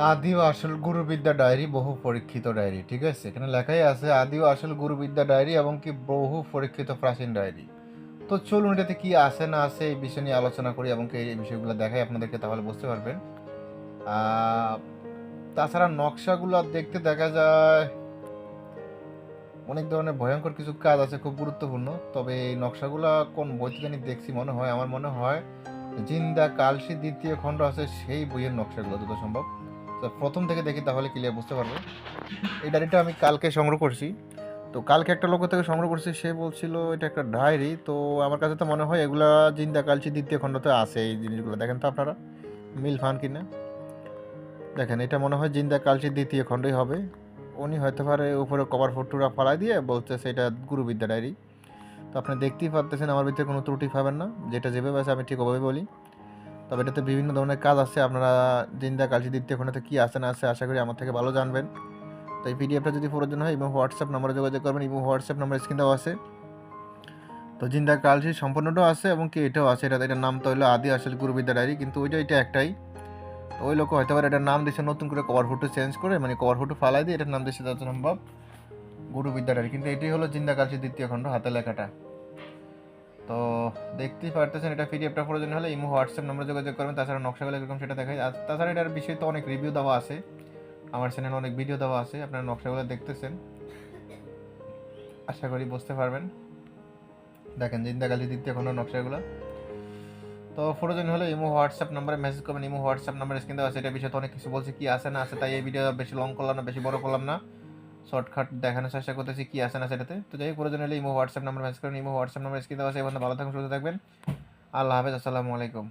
আদি ও আসল গুরুবিদ্যা ডায়েরি, বহু পরীক্ষিত ডায়েরি, ঠিক আছে? এখানে লেখাই আছে আদি ও আসল গুরুবিদ্যা ডায়েরি এবং কি বহু পরীক্ষিত প্রাচীন ডায়েরি। তো চলুন এটাতে কি আছে না আছে এই বিষয় নিয়ে আলোচনা করি এবং এই বিষয়গুলো দেখাই আপনাদেরকে, তাহলে বুঝতে পারবেন। তাছাড়া নকশাগুলো দেখতে দেখা যায়, অনেক ধরনের ভয়ঙ্কর কিছু কাজ আছে, খুব গুরুত্বপূর্ণ। তবে এই নকশাগুলো কোন জানি দেখছি মনে হয়, আমার মনে হয়, জিন্দা কালসি দ্বিতীয় খণ্ড আছে, সেই বইয়ের নকশাগুলো যত সম্ভব। তো প্রথম থেকে দেখি তাহলে ক্লিয়ার বুঝতে পারব। এই ডায়েরিটা আমি কালকে সংগ্রহ করছি। তো কালকে একটা লোক থেকে সংগ্রহ করছি, সে বলছিল, এটা একটা ডায়েরি। তো আমার কাছে তো মনে হয় এগুলা জিন্দা কালচি, দ্বিতীয় খণ্ডতে আছে এই জিনিসগুলো। দেখেন তো আপনারা, মিল ফান কিনা? দেখেন, এটা মনে হয় জিন্দা কালচি, দ্বিতীয় খণ্ডই হবে। উনি হয়তো পারে উপরে কভার ফটোটা ফালাই দিয়ে বলতেছে, এটা গুরুবিদ্যা ডায়েরি। তো আপনি দেখতেই পারতেছেন, আমার ভিতরে কোনো ত্রুটি পাবেন না। যেটা যেভাবে আছে, আমি ঠিক ওভাবে বলি। তবে এটাতে বিভিন্ন ধরনের কাজ আছে, আপনারা জিন্দা কালচি দ্বিতীয় খণ্ডতে কী আছে না আছে আশা করি আমার থেকে ভালো জানবেন। তো এই পিডিএফটা যদি প্রয়োজন হয় এবং হোয়াটসঅ্যাপ নাম্বারে যোগাযোগ করবেন এবং হোয়াটসঅ্যাপ নাম্বার স্ক্রিন দেওয়া আছে। তো জিন্দা কালচি সম্পূর্ণটাও আছে এবং কি এটাও আছে এটা এটার নাম তো হলো আদি আসল গুরুবিদ্যা ডায়েরি, কিন্তু ওইটা এটা একটাই। তো ওই লোক হয়তো পারে এটার নাম দিয়েছে, নতুন করে কভার ফটো চেঞ্জ করে মানে কভার ফটো ফালাই দিয়ে এটার নাম দিয়েছে, যত সম্ভব গুরুবিদ্যা ডায়েরি। কিন্তু এটাই হলো জিন্দা কালচি দ্বিতীয় খণ্ড হাতে লেখাটা। তো দেখতেই পারতেছেন, এটা পিডিএফটা প্রয়োজন হলে ইমো, হোয়াটসঅ্যাপ নম্বরে যোগাযোগ করবেন, তাছাড়া নকশাগুলো এরকম সেটা দেখায় আর তাছাড়া এটার বিষয়ে তো অনেক রিভিউ দেওয়া আছে। আমার চ্যানেলে অনেক ভিডিও দেওয়া আছে, আপনারা নকশাগুলো দেখতেছেন। আশা করি বুঝতে পারবেন। দেখেন, জিন্দাগালি দ্বিতীয় খণ্ড নকশাগুলো। তো প্রয়োজন হলে ইমো, হোয়াটসঅ্যাপ নাম্বারে মেসেজ করবেন। ইমো, হোয়াটসঅ্যাপ নাম্বার স্ক্রিন দেওয়া আছে এটা বিষয়ে তো অনেক কিছু বলছে, কি আছে, না আছে, তাই এই ভিডিও বেশি লং করলাম না, বেশি বড় করলাম না। শর্টকাট দেখানোর চেষ্টা করতেছি কি আছে না সেটাতে। তো যাই প্রয়োজন হলে ইমো হোয়াটসঅ্যাপ নাম্বার মেসেজ করুন, ইমো হোয়াটসঅ্যাপ নাম্বার স্ক্রিনে দেওয়া আছে ভালো থাকুন, সুস্থ থাকবেন। আল্লাহ হাফেজ, আসসালামু আলাইকুম।